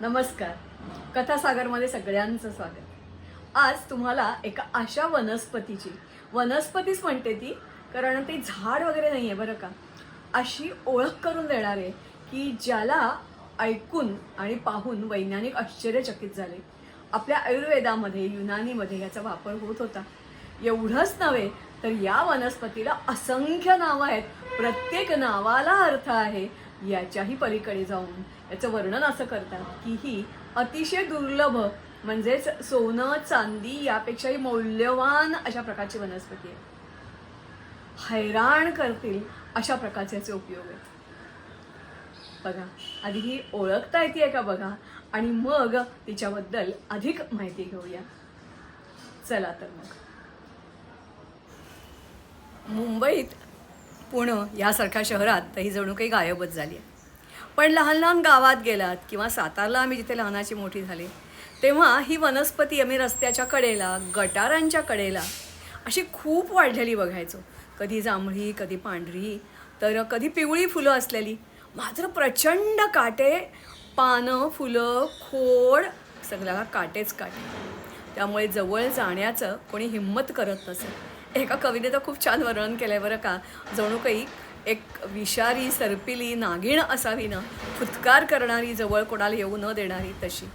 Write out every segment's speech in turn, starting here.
नमस्कार. कथासागरमध्ये सगळ्यांचं स्वागत. आज तुम्हाला एका अशा वनस्पतीची वनस्पतीच म्हणते ती कारण ती झाड वगैरे नाही आहे बरं का? अशी ओळख करून देणार आहे की ज्याला ऐकून आणि पाहून वैज्ञानिक आश्चर्यचकित झाले. आपल्या आयुर्वेदामध्ये युनानीमध्ये याचा वापर होत होता. एवढंच नव्हे तर या वनस्पतीला असंख्य नावं आहेत. प्रत्येक नावाला अर्थ आहे याच्याही पलीकडे जाऊन. याचं वर्णन असं करतात की ही अतिशय दुर्लभ म्हणजेच सोनं चांदी यापेक्षाही मौल्यवान अशा प्रकारची वनस्पती आहे. हैराण करतील अशा प्रकारचे याचे उपयोग आहेत. बघा आधी ही ओळखता येते का बघा? आणि मग तिच्याबद्दल अधिक माहिती घेऊया. चला तर मग. मुंबईत पुणे यासारख्या शहरात तर ही जणू काही गायबच झाली आहे. पण लहान लहान गावात गेलात किंवा सातारला आम्ही जिथे लहानाची मोठी झाली तेव्हा ही वनस्पती आम्ही रस्त्याच्या कडेला गटारांच्या कडेला अशी खूप वाढलेली बघायचो. कधी जांभळी कधी पांढरी तर कधी पिवळी फुलं असलेली. मात्र प्रचंड काटे पानं फुलं खोड सगळ्याला काटेच काटे. त्यामुळे जवळ जाण्याचं कोणी हिंमत करत नसेल. एका कवीने तर खूप छान वर्णन केलं आहे बरं का जणू काही एक विषारी सरपिली नागिण असावी ना? फुत्कार करणारी जवळ कोणाला येऊ न देणारी तशी.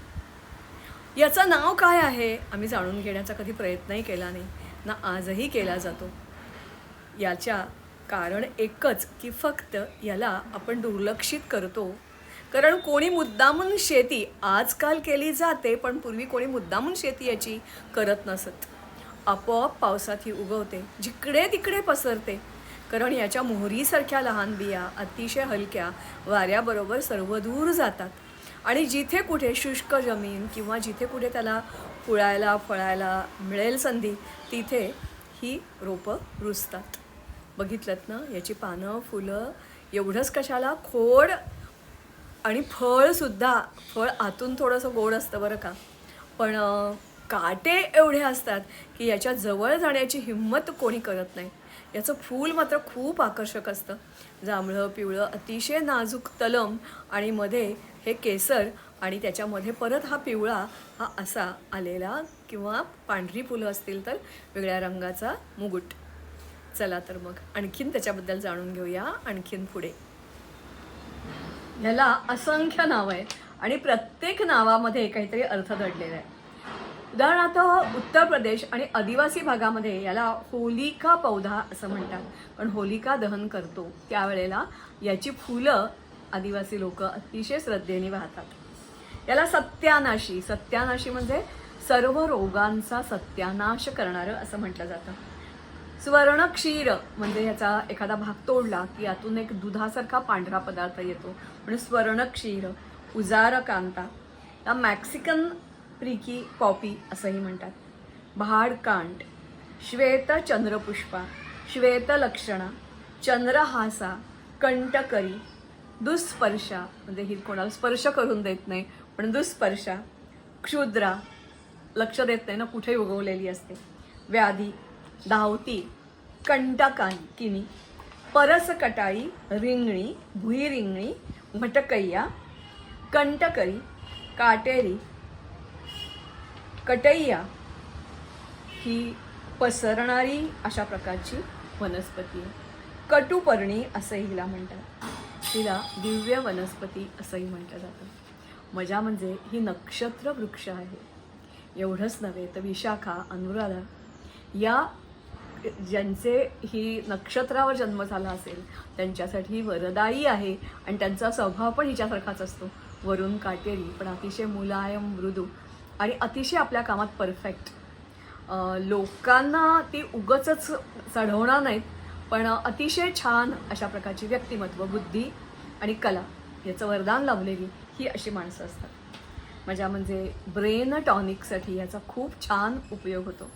याचं नाव काय आहे? आम्ही जाणून घेण्याचा कधी प्रयत्नही केला नाही. ना आजही केला जातो. याच्या कारण एकच की फक्त याला आपण दुर्लक्षित करतो. कारण कोणी मुद्दामून शेती आजकाल केली जाते पण पूर्वी कोणी मुद्दामून शेती याची करत नसत. आपोआप पावसात ही उगवते. जिकडे तिकडे पसरते. कारण याच्या मोहरीसारख्या लहान बिया अतिशय हलक्या वाऱ्याबरोबर सर्वदूर जातात. आणि जिथे कुठे शुष्क जमीन किंवा जिथे कुठे त्याला फुळायला फळायला मिळेल संधी तिथे ही रोपं रुजतात. बघितलं ना? याची पानं फुलं एवढंच कशाला? खोड आणि फळसुद्धा फळ आतून थोडंसं गोड असतं बरं का. पण काटे एवढे असतात की याच्या जवळ जाण्याची हिंमत कोणी करत नाही. याचं फूल मात्र खूप आकर्षक असतं. जांभळं पिवळं अतिशय नाजूक तलम आणि मध्ये हे केसर आणि त्याच्यामध्ये परत हा पिवळा हा असा आलेला किंवा पांढरी फुलं असतील तर वेगळ्या रंगाचा मुगुट. चला तर मग आणखीन त्याच्याबद्दल जाणून घेऊया आणखीन पुढे. ह्याला असंख्य नावं आहे आणि प्रत्येक नावामध्ये काहीतरी अर्थ दडलेला आहे. उदाहरणार्थ उत्तर प्रदेश आणि आदिवासी भागामध्ये याला होलिका पौधा असं म्हणतात. पण होलिका दहन करतो त्यावेळेला याची फुलं आदिवासी लोक अतिशय श्रद्धेने वाहतात. याला सत्यानाशी सत्यानाशी म्हणजे सर्व रोगांचा सत्यानाश करणारं असं म्हटलं जातं. स्वर्ण क्षीर म्हणजे ह्याचा एखादा भाग तोडला की यातून एक दुधासारखा पांढरा पदार्थ येतो. म्हणून स्वर्ण क्षीर उजार कांता या मॅक्सिकन प्रिकी पॉपी असंही म्हणतात. भाडकांड श्वेत चंद्रपुष्पा श्वेतलक्षणा चंद्रहासा कंटकरी दुस्पर्शा म्हणजे ही कोणाला स्पर्श करून देत नाही पण दुस्पर्शा क्षुद्रा लक्ष देत नाही ना कुठे उगवलेली असते. व्याधी धावती कंटकांकिनी परसकटाळी रिंगणी भुईरिंगणी भटकय्या कंटकरी काटेरी कटैया ही पसरणारी अशा प्रकारची वनस्पती आहे. कटुपर्णी असंही हिला म्हणतात. तिला दिव्य वनस्पती असंही म्हटलं जातं मजा म्हणजे ही नक्षत्र वृक्ष आहे. एवढंच नव्हे तर विशाखा अनुराधा या ज्यांचे ही नक्षत्रावर जन्म झाला असेल त्यांच्यासाठी ही वरदायी आहे आणि त्यांचा स्वभाव पण हिच्यासारखाच असतो. वरून काटेरी पण अतिशय मुलायम मृदू आणि अतिशय आपल्या कामात परफेक्ट लोकांना ती उगचच चढवणार नाहीत पण अतिशय छान अशा प्रकारची व्यक्तिमत्व बुद्धी आणि कला याचं वरदान लावलेली ही अशी माणसं असतात. माझ्या म्हणजे ब्रेन टॉनिकसाठी याचा खूप छान उपयोग होतो.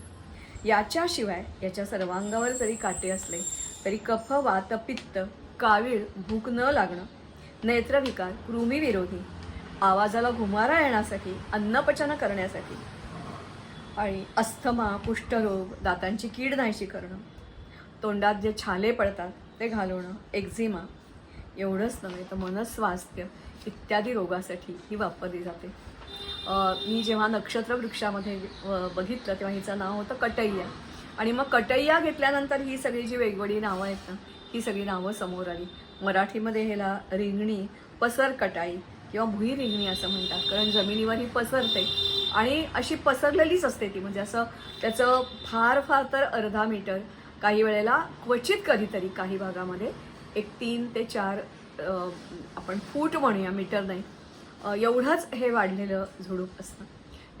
याच्याशिवाय याच्या सर्वांगावर जरी काटे असले तरी कफ वात पित्त कावीळ भूक न लागणं नेत्रविकार कृमीविरोधी आवाजाला घुमारा येण्यासाठी अन्नपचन करण्यासाठी. आणि अस्थमा कुष्ठरोग दातांची कीड नाहीशी करणं तोंडात जे छाले पडतात ते घालवणं एक्झिमा एवढंच नव्हे तर मनस्वास्थ्य इत्यादी रोगासाठी ही वापरली जाते. मी जेव्हा नक्षत्र वृक्षामध्ये बघितलं तेव्हा हिचं नाव होतं कटैया. आणि मग कटैया घेतल्यानंतर ही सगळी जी वेगवेगळी नावं आहेत ना ही सगळी नावं समोर आली. मराठीमध्ये ह्याला रिंगणी पसर कटाई किंवा भुई रिंगणी असं म्हणतात कारण जमिनीवर ही पसरते. आणि अशी पसरलेलीच असते ती म्हणजे असं त्याचं फार फार तर अर्धा मीटर काही वेळेला क्वचित कधीतरी काही भागामध्ये एक तीन ते चार आपण फूट म्हणूया मीटर नाही. एवढंच हे वाढलेलं झुडूप असतं.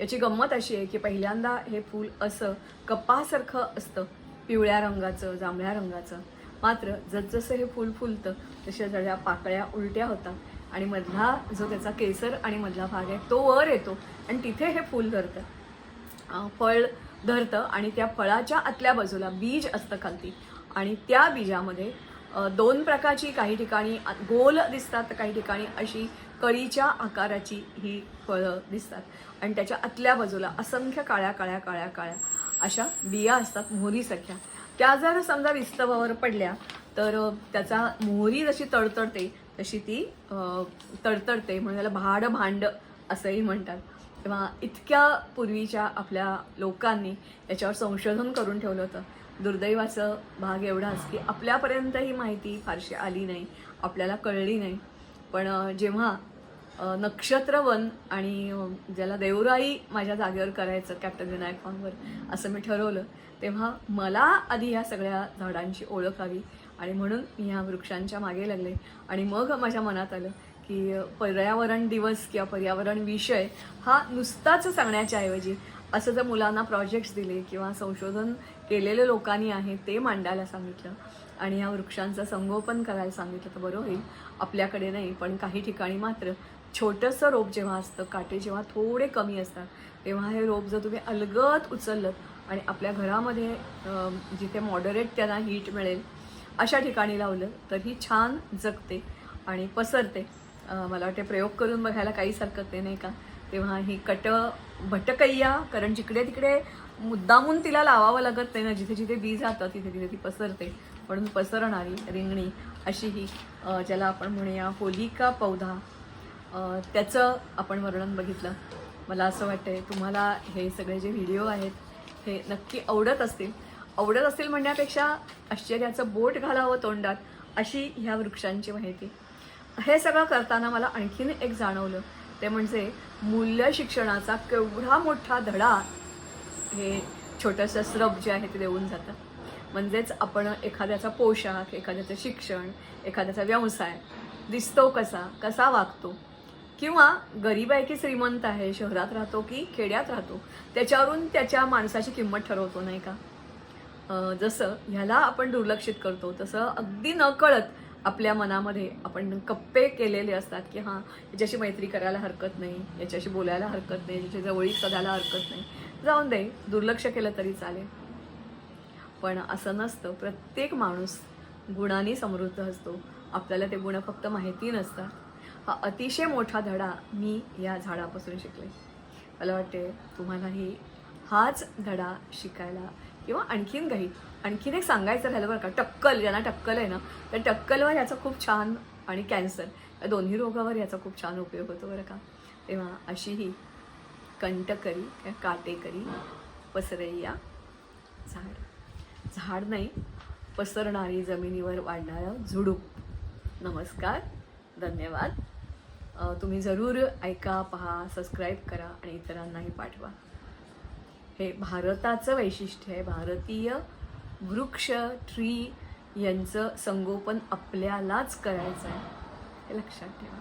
याची गंमत अशी आहे की पहिल्यांदा हे फूल असं कपासारखं असतं पिवळ्या रंगाचं जांभळ्या रंगाचं. मात्र जसजसं हे फूल फुलतं तशा जड्या पाकळ्या उलट्या होतात. आणि मधला जो त्याचा केसर आणि मधला भाग आहे तो वर येतो आणि तिथे हे फूल धरतं. फळ धरतं आणि त्या फळाच्या आतल्या बाजूला बीज असतं खालती. आणि त्या बीजामध्ये दोन प्रकारची काही ठिकाणी गोल दिसतात काही ठिकाणी अशी कळीच्या आकाराची ही फळं दिसतात. आणि त्याच्या आतल्या बाजूला असंख्य काळ्या काळ्या काळ्या काळ्या अशा बिया असतात मोहरीसारख्या त्या जर समजा विस्तवावर पडल्या तर त्याचा मोहरी जशी तडतडते तशी ती तडतडते म्हणून त्याला भाड भांड असंही म्हणतात. तेव्हा इतक्या पूर्वीच्या आपल्या लोकांनी याच्यावर संशोधन करून ठेवलं होतं. दुर्दैवाचं भाग एवढाच की आपल्यापर्यंत ही माहिती फारशी आली नाही आपल्याला कळली नाही. पण जेव्हा नक्षत्रवन आणि ज्याला देवराई माझ्या जागेवर करायचं कॅप्टन विनायक फॉर्मवर असं मी ठरवलं तेव्हा मला आधी ह्या सगळ्या झाडांची ओळख हवी आणि म्हणून मी ह्या वृक्षांच्या मागे लागले. आणि मग माझ्या मनात आलं की पर्यावरण दिवस किंवा पर्यावरण विषय हा नुसताच सांगण्याच्या ऐवजी असं जर मुलांना प्रोजेक्ट्स दिले किंवा संशोधन केलेले लोकांनी आहे ते मांडायला सांगितलं. आणि ह्या वृक्षांचं संगोपन करायला सांगितलं तर बरं होईल. आपल्याकडे नाही पण काही ठिकाणी मात्र छोटंसं रोप जेव्हा असतं काटे जेव्हा थोडे कमी असतात तेव्हा हे रोप जर तुम्ही अलगद उचललं आणि आपल्या घरामध्ये जिथे मॉडरेट त्यांना हीट मिळेल अशा ठिकाणी लावलं तर ही छान जगते आणि पसरते. मला वाटते प्रयोग करून बघायला काहीच हरकत नाही नाही का? तेव्हा ही कट भटकय्या कारण जिकडे तिकडे मुद्दामून तिला लावावं लागत नाही ना जिथे जिथे बी जातं तिथे तिथे ती पसरते. म्हणून पसरणारी रिंगणी अशी ही ज्याला आपण म्हणूया होलिका पौधा. त्याचं आपण वर्णन बघितलं. मला असं वाटतंय तुम्हाला हे सगळे जे व्हिडिओ आहेत हे नक्की आवडत असतील. आवडत असतील म्हणण्यापेक्षा आश्चर्याचं बोट घालावं तोंडात अशी ह्या वृक्षांची माहिती. हे सगळं करताना मला आणखीन एक जाणवलं. ते म्हणजे मूल्य शिक्षणाचा केवढा मोठा धडा हे छोटंसं स्रब जे आहे ते देऊन जातं. म्हणजेच आपण एखाद्याचा पोशाख एखाद्याचं शिक्षण एखाद्याचा व्यवसाय दिसतो कसा कसा वागतो? किंवा गरीब आहे की श्रीमंत आहे शहरात राहतो की खेड्यात राहतो त्याच्यावरून त्याच्या माणसाची किंमत ठरवतो नाही का? जसं ह्याला आपण दुर्लक्षित करतो तसं अगदी नकळत आपल्या मनामध्ये आपण कप्पे केलेले असतात की हां याच्याशी मैत्री करायला हरकत नाही याच्याशी बोलायला हरकत नाही याच्या जवळीक साधायला हरकत नाही. जाऊन दे दुर्लक्ष केलं तरी चालेल. पण असं नसतं. प्रत्येक माणूस गुणाने समृद्ध असतो. आपल्याला ते गुण फक्त माहिती नसतात. हा अतिशय मोठा धडा मी या झाडापासून शिकले. मला वाटते तुम्हालाही हाच धडा शिकायला किंवा आणखीन काही आणखीन एक सांगायचं राहिलं बरं का? टक्कल ज्यांना टक्कल आहे ना तर टक्कलवर याचा खूप छान आणि कॅन्सर या दोन्ही रोगावर याचा खूप छान उपयोग होतो बरं का? तेव्हा अशी ही कंटकरी काटेकरी पसरैया झाड. झाड नाही पसरणारी जमिनीवर वाढणारं झुडूप. नमस्कार धन्यवाद. तुम्ही जरूर ऐका पहा सबस्क्राईब करा आणि इतरांनाही पाठवा. हे भारताचं वैशिष्ट्य आहे. भारतीय वृक्ष ट्री यांचं संगोपन आपल्यालाच करायचं आहे हे लक्षात ठेवा.